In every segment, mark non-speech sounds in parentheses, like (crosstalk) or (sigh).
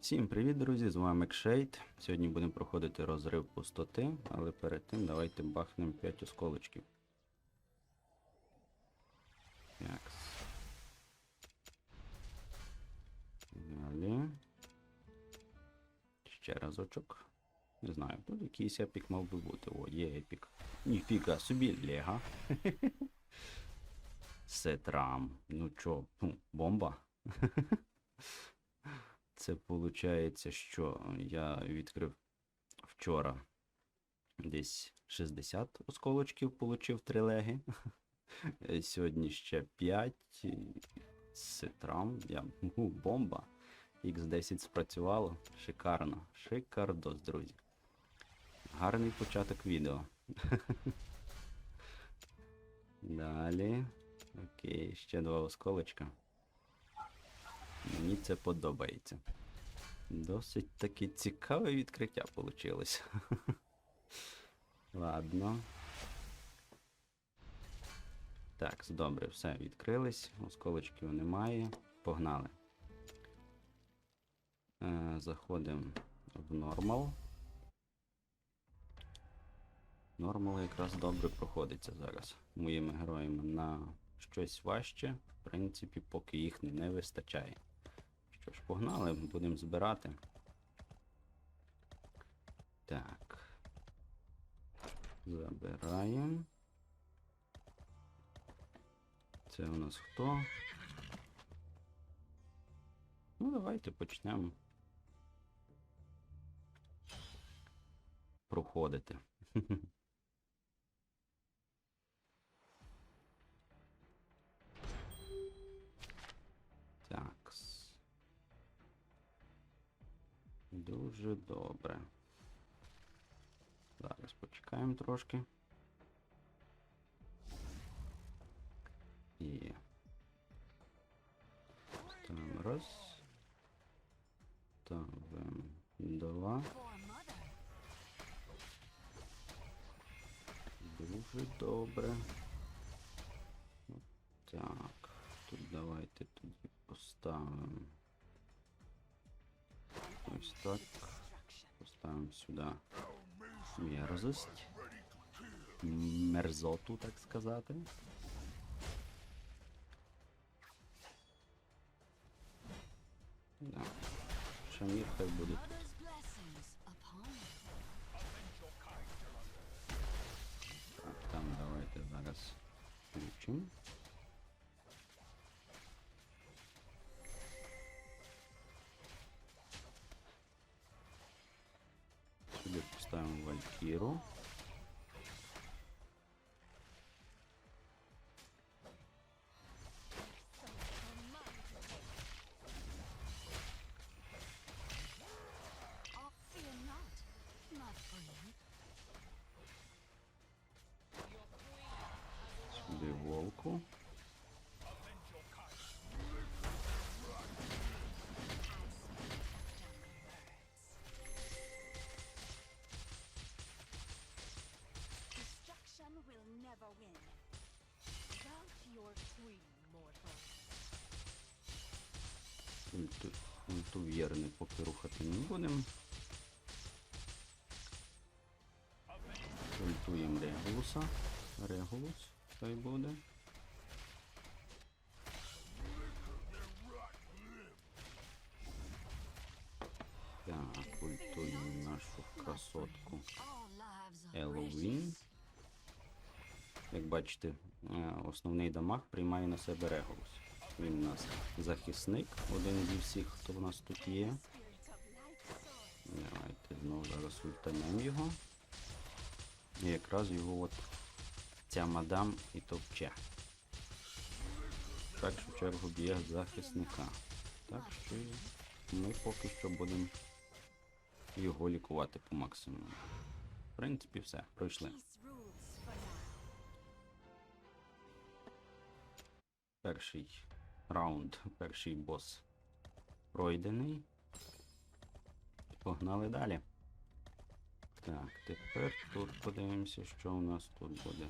Всім привіт, друзі! З вами Кшейт. Сьогодні будемо проходити розрив пустоти, але перед тим давайте бахнемо 5 осколочків. Якс. Далі. Ще разочок. Не знаю, тут якийсь епік мав би бути. О, є епік. Ніфіга собі, Лега. (laughs) Сетрам. Ну чо, ну, бомба. (laughs) Це виходить, що я відкрив вчора десь 60 осколочків, получив 3 леги. (laughs) Е, Сьогодні ще 5 ситрам. Я... Ну, бомба. Х10 спрацювало. Шикарно. Шикардос, друзі. Гарний початок відео. (laughs) Далі. Окей, ще два осколочка. Мені це подобається. Досить таки цікаве відкриття вийшло. (laughs) Ладно. Так, добре, все, відкрились. Осколочків немає. Погнали. Е, заходимо в нормал. Нормал якраз добре проходиться зараз моїми героями на щось важче. В принципі, поки їх не вистачає. Що ж, погнали, будемо збирати. Так. Забираємо. Це у нас хто? Ну, давайте почнемо. Проходити. (laughs) Дуже добре. Зараз почекаємо трошки. І. Ставимо раз. Ставимо два. Дуже добре. От Так. Тут давайте тоді поставимо. Ось так. Поставимо сюди мерзость. Мерзоту, так сказати. Да. Шамір хай буде тут. Так, там давайте зараз включимо. Сюди поставимо Валькіру. Вірний поки рухати не будемо. Ультуємо Регулуса. Регулус хай буде. Так, ультуємо нашу красотку Еловін. Як бачите, е, основний дамаг приймає на себе Регулус. Він у нас захисник, один зі всіх, хто в нас тут є. Давайте знову зараз ультанемо його. І якраз його от ця мадам і топче. В першу чергу б'є захисника. Так що ми поки що будемо його лікувати по максимуму. В принципі, все, пройшли. Перший раунд, перший бос пройдений. Погнали далі. Так, тепер тут подивимося, що у нас тут буде.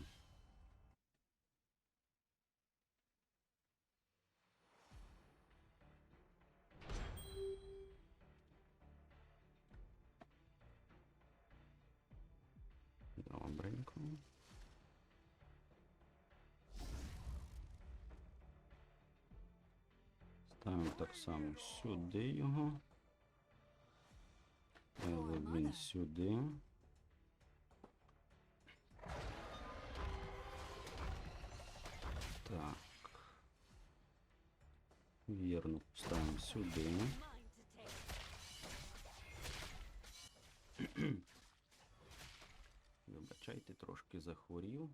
Само сюди його. Елвін сюди. Так. Вірно, поставимо сюди. (clears throat) Вибачайте, трошки захворів.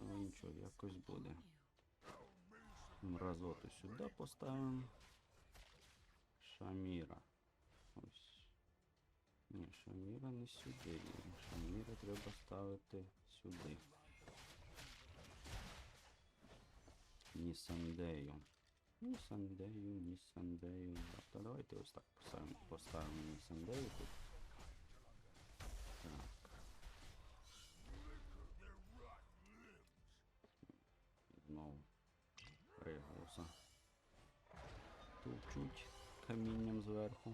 Але нічого, якось буде. Мразоту сюди поставимо. Шаміра. Ось. Ні, Шаміра не сюди. Шаміра треба ставити сюди. Нісандею. Нісандею, Нісандею. Та давайте ось так поставимо, поставимо Нісандею тут. Товчуть камінням зверху.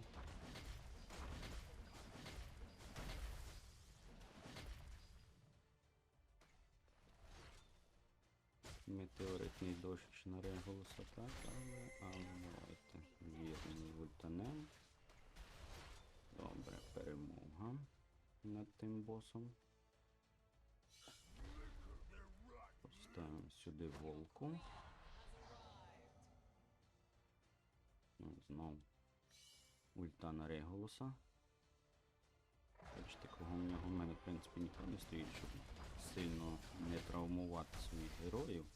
Метеоритний дощ на Реголоса, так, але, але давайте вірний вультанем. Добре, перемога над тим босом. Поставимо сюди волку. Знов ульта на Реголоса. Бачите, кругом нього в мене, в принципі, ніхто не стоїть, щоб сильно не травмувати своїх героїв.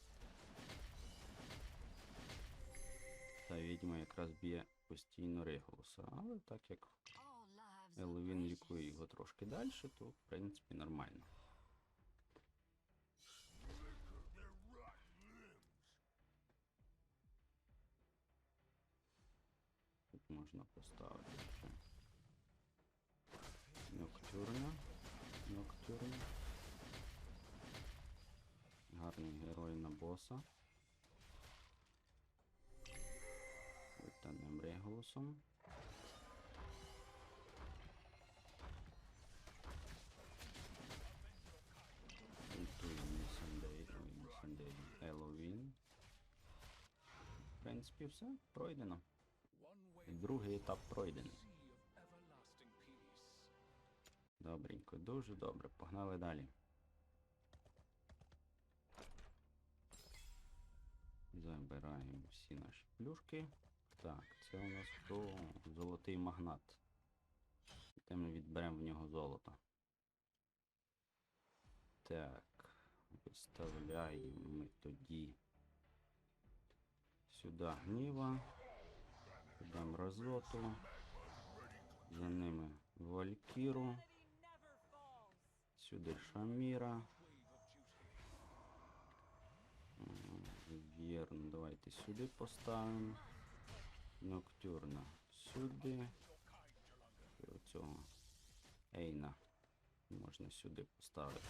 Та відьма якраз б'є постійно Реголоса, але так як Еловін лікує його трошки далі, то в принципі нормально. Можна поставити ще Ноктюрна. Ноктюрна. Гарний герой на боса. Витанем Реголосом. Еловін. В принципі, все, пройдено. Другий етап пройдений. Добренько, дуже добре. Погнали далі. Забираємо всі наші плюшки. Так, це у нас хто? Золотий магнат. Де ми відберемо в нього золото. Так, виставляємо ми тоді сюди гніва, сюди мразоту, за ними Валькіру, сюди Шаміра. Вірно, давайте сюди поставимо. Ноктюрна сюди. І оцього Ейна можна сюди поставити.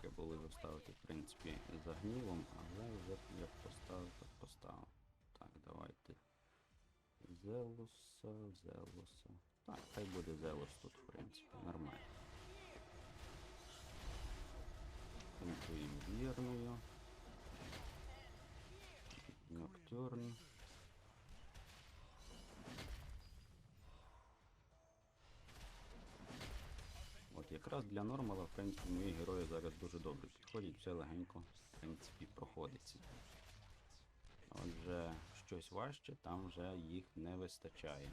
Треба було його ставити, в принципі, за гнівом, але вже як поставив, так поставив. Давайте. Зелуса, Зелуса. Так, хай буде Зелус тут, в принципі, нормально. Контуємо вірною. Ноктюрн. От якраз для нормала, в принципі, мої герої зараз дуже добре підходять, все легенько, в принципі, проходиться. Отже, щось важче, там вже їх не вистачає.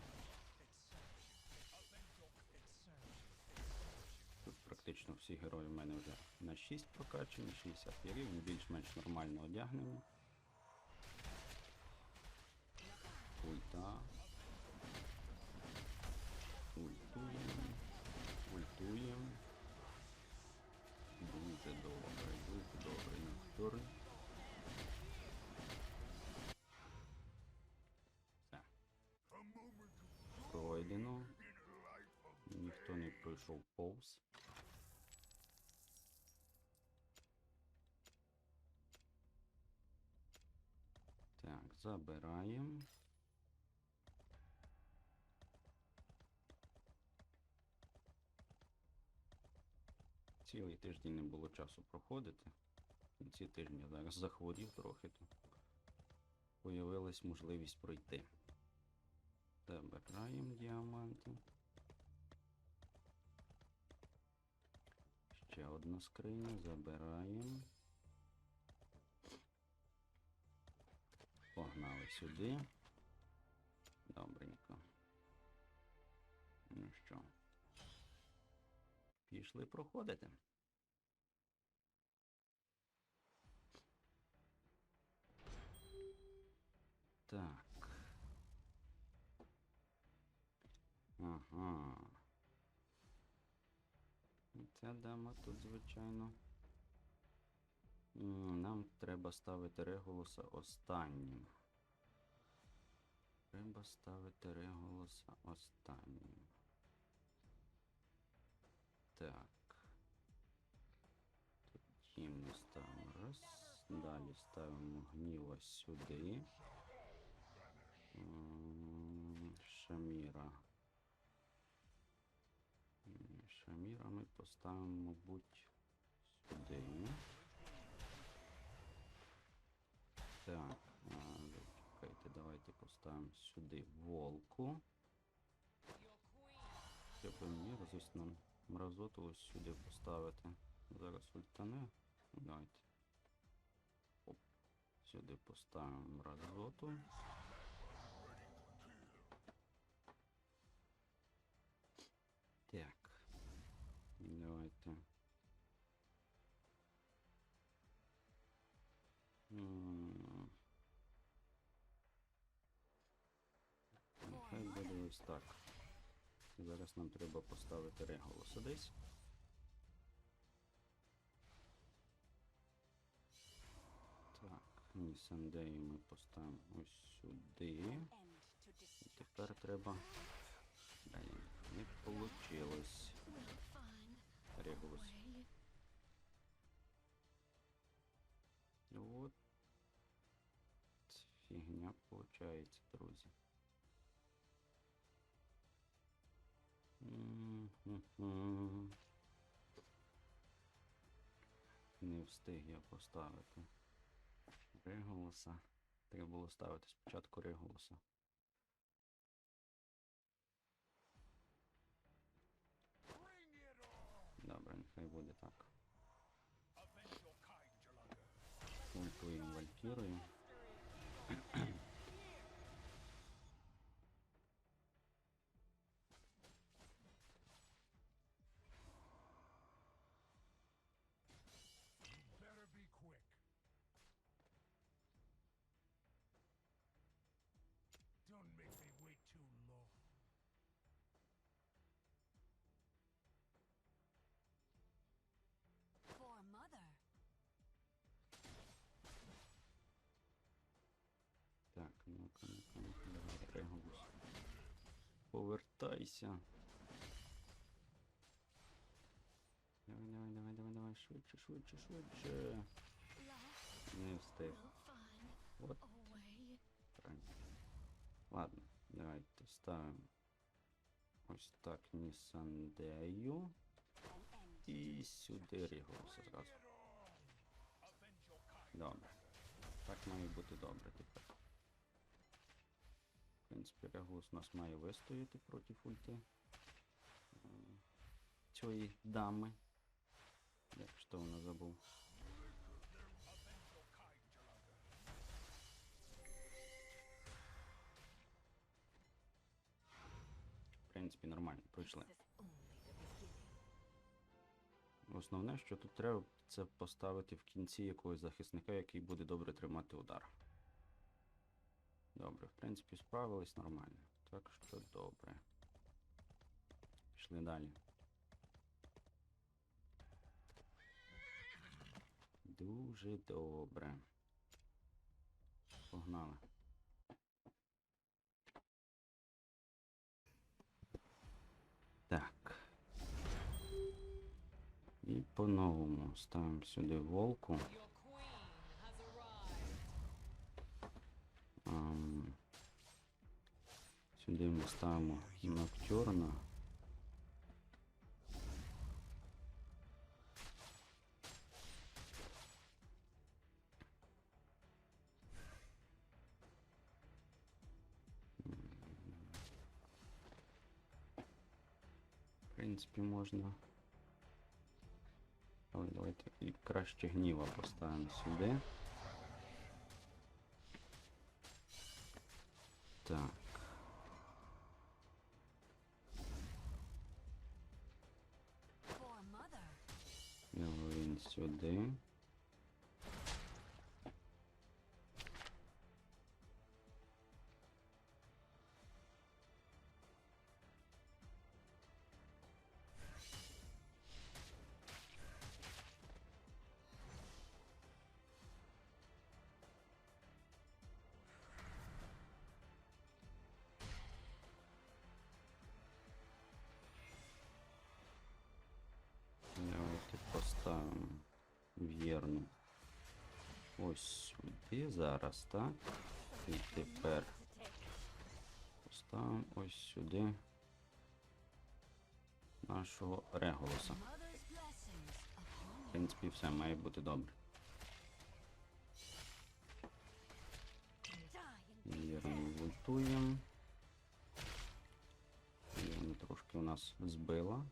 Тут практично всі герої в мене вже на 6 прокачані, 60 рівень, більш-менш нормально одягнені. Ульта. Пройшов повз. Так, забираємо. Цілий тиждень не було часу проходити. В кінці тижня зараз захворів трохи то. появилась можливість пройти. Забираємо діаманти. Ще одна скриня, забираємо. Погнали сюди. Добренько. Ну що? Пішли проходити. Так. Ага. Ця дама тут, звичайно. Нам треба ставити реголоса останнім. Треба ставити реголоса останнім. Так. Тоді ми ставимо раз. Далі ставимо гніва сюди. Шаміра. Шаміра ми поставимо, мабуть, сюди. Так, а, чекайте, давайте поставимо сюди волку. Мені розось нам мразоту ось сюди поставити. Зараз ультане. Давайте. Оп. Сюди поставимо мразоту. Ось так. Зараз нам треба поставити реголоса десь. Так, Нісандею ми поставимо ось сюди. І тепер треба. Блін, не получилось. Реголос. От. Фігня получається, друзі. Не встиг я поставити реголоса. Треба було ставити спочатку реголоса. Добре, нехай буде так. Ультуємо валькірою. Повертайся. Давай, давай, давай, давай, давай, швидше, швидше, швидше. Не встиг. От. Ладно, давайте ставимо ось так Нісандею. І сюди реголоса зразу. Добре. Так має бути добре тепер. В принципі, реголос у нас має вистояти проти ульти е, цієї дами. Як що вона забув. В принципі, нормально, пройшли. Основне, що тут треба, це поставити в кінці якогось захисника, який буде добре тримати удар. Добре, в принципі, справились нормально. Так що добре. Пішли далі. Дуже добре. Погнали. Так. І по-новому ставимо сюди волку. Сюди ми ставимо Ноктюрна. В принципі, можна. Але давайте і краще гніва поставимо сюди. Так. Вірну ось сюди зараз, так? І тепер поставимо ось сюди нашого реголоса. В принципі, все має бути добре. Вірно. Вірно трошки у нас збила.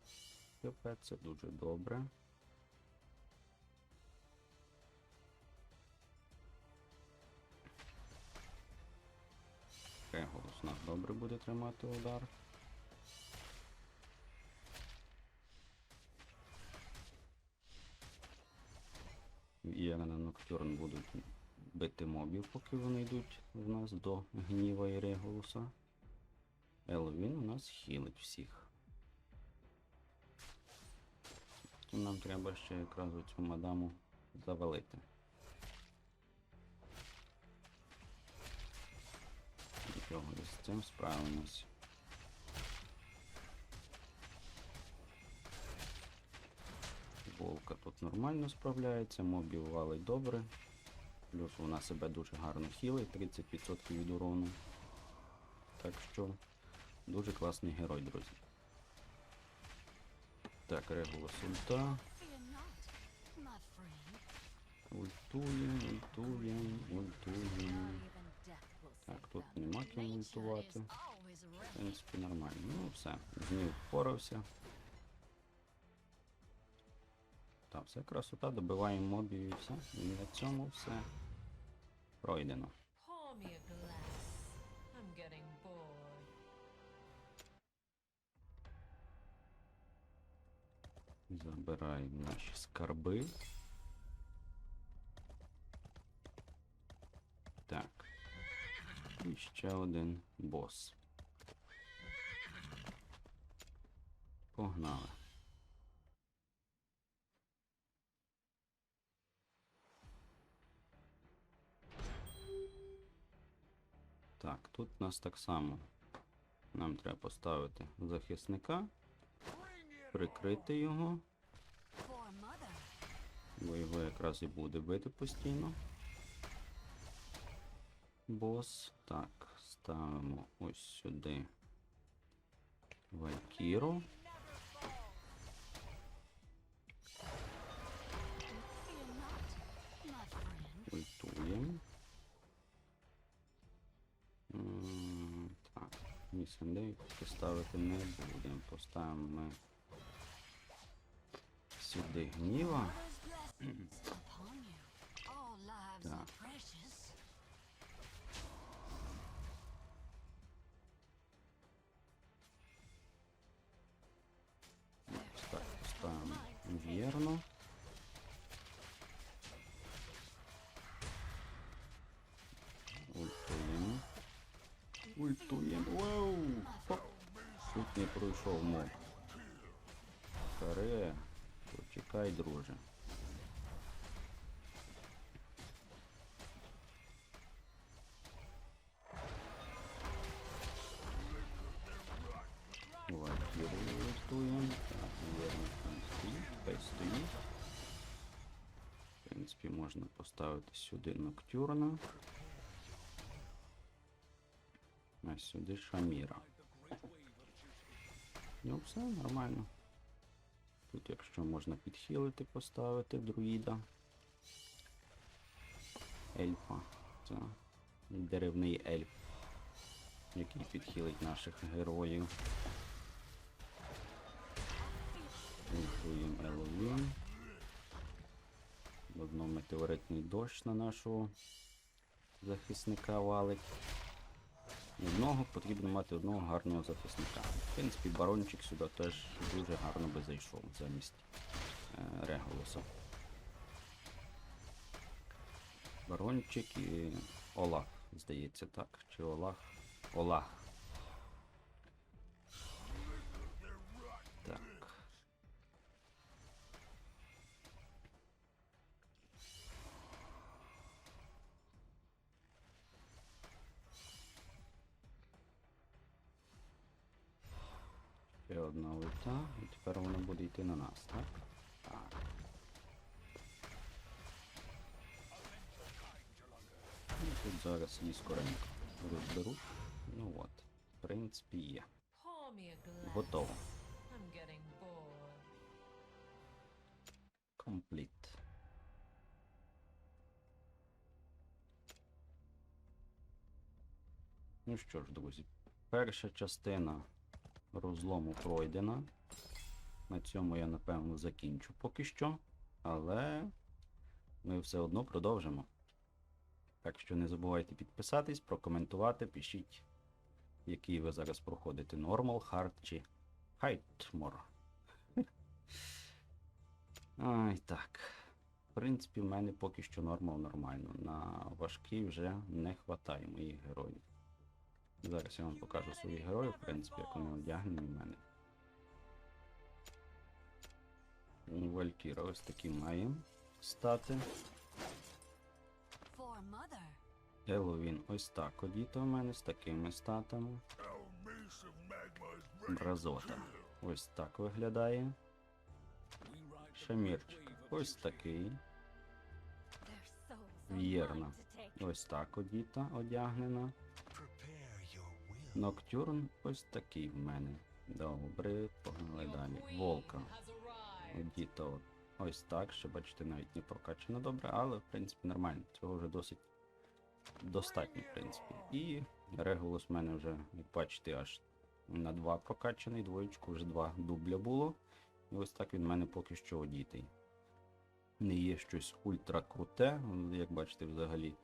ХП, це дуже добре. Реголос у нас добре буде тримати удар. Єна Ноктюрн будуть бити мобів, поки вони йдуть в нас до гніва і реголуса. Елвін у нас хілить всіх. Нам треба ще якраз цю мадаму завалити. Нічого, з цим справимось. Волка тут нормально справляється, мобів валить добре. Плюс вона себе дуже гарно хілить, 30% від урону. Так що дуже класний герой, друзі. Так, Регулус ульта. Fear not, my Так, тут нема ким always В принципі, нормально. Ну, все, з ним впорався. Так, все красота, добиваємо мобів і все. І на цьому все пройдено. Забираємо наші скарби. І ще один бос. Погнали. Так, тут у нас так само. Нам треба поставити захисника, прикрити його. Бо його якраз і буде бити постійно. Бос. Так, ставимо ось сюди Валькіру. Fear not, my friend. Ультуємо. Так, місендей поставити не будемо. Поставимо ми сюди гніва. друже. Валькіру ультуємо. Так, вірно, там стоїть. Хай стоїть. В принципі, можна поставити сюди ноктюрна. А сюди Шаміра. Ну, все нормально. Тут, якщо можна підхилити, поставити друїда. Ельфа. Це деревний ельф, який підхилить наших героїв. Готуємо Еловін. Одно метеоритний дощ на нашого захисника валить. Одного потрібно мати одного гарного захисника. В принципі, барончик сюди теж дуже гарно би зайшов замість е, Реголоса. Барончик і Олах, здається, так? Чи Олах? Олах. Тепер вона буде йти на нас, так? Так. Ну, тут зараз її скоренько розберуть. Ну от, в принципі, є. Готово. Complete. Ну що ж, друзі, перша частина розлому пройдена. На цьому я, напевно, закінчу поки що. Але ми все одно продовжимо. Так що не забувайте підписатись, прокоментувати, пишіть, який ви зараз проходите. Normal, Hard чи Hightmore. (laughs) Ай, так. В принципі, в мене поки що нормал нормально. На важкий вже не вистачає моїх героїв. Зараз я вам покажу своїх героїв, в принципі, як вони одягнені в мене. Валькіра ось такі має стати. Еловін ось так одіто в мене з такими статами. Бразота. Ось так виглядає. Шамірчик. Ось такий. Take. Ось так одіта, одягнена. Ноктюрн ось такий в мене. Добре, погнали далі. Волка. Одіто ось так, ще бачите, навіть не прокачано добре, але в принципі нормально. Цього вже досить достатньо, в принципі. І регулус в мене вже, як бачите, аж на два прокачаний, двоєчку вже два дубля було. І ось так він в мене поки що одітий. Не є щось ультра круте, як бачите, взагалі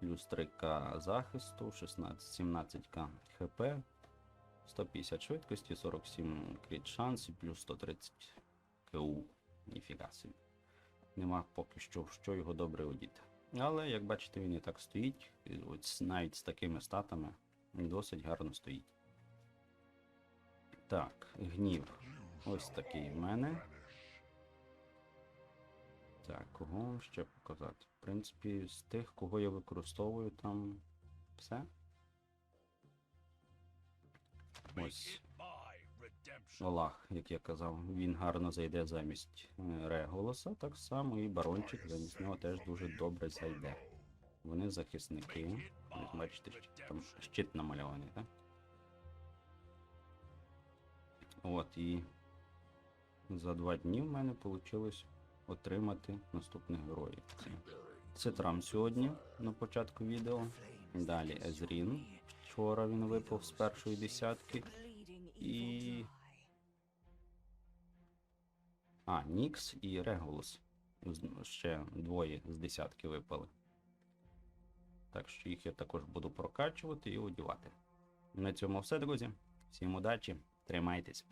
плюс 3к захисту, 16-17к хп, 150 швидкості, 47 кріт шанс і плюс 130 КУ. Ніфіга собі. Нема поки що що його добре одіти. Але, як бачите, він і так стоїть. От навіть з такими статами досить гарно стоїть. Так, гнів. Ось такий в мене. Так, кого ще показати? В принципі, з тих, кого я використовую, там все. Ось. Олах, як я казав, він гарно зайде замість е, Реголоса, так само і барончик замість нього теж дуже добре зайде. Вони захисники. Ось бачите, там щит намальований, так? От і за два дні в мене вийшло отримати наступних героїв. Це, Трам сьогодні на початку відео. Далі Езрін. Вчора він випав з першої десятки. І-. А, Нікс і Регулус. Ще двоє з десятки випали. Так що їх я також буду прокачувати і одівати. На цьому все, друзі. Всім удачі, тримайтесь.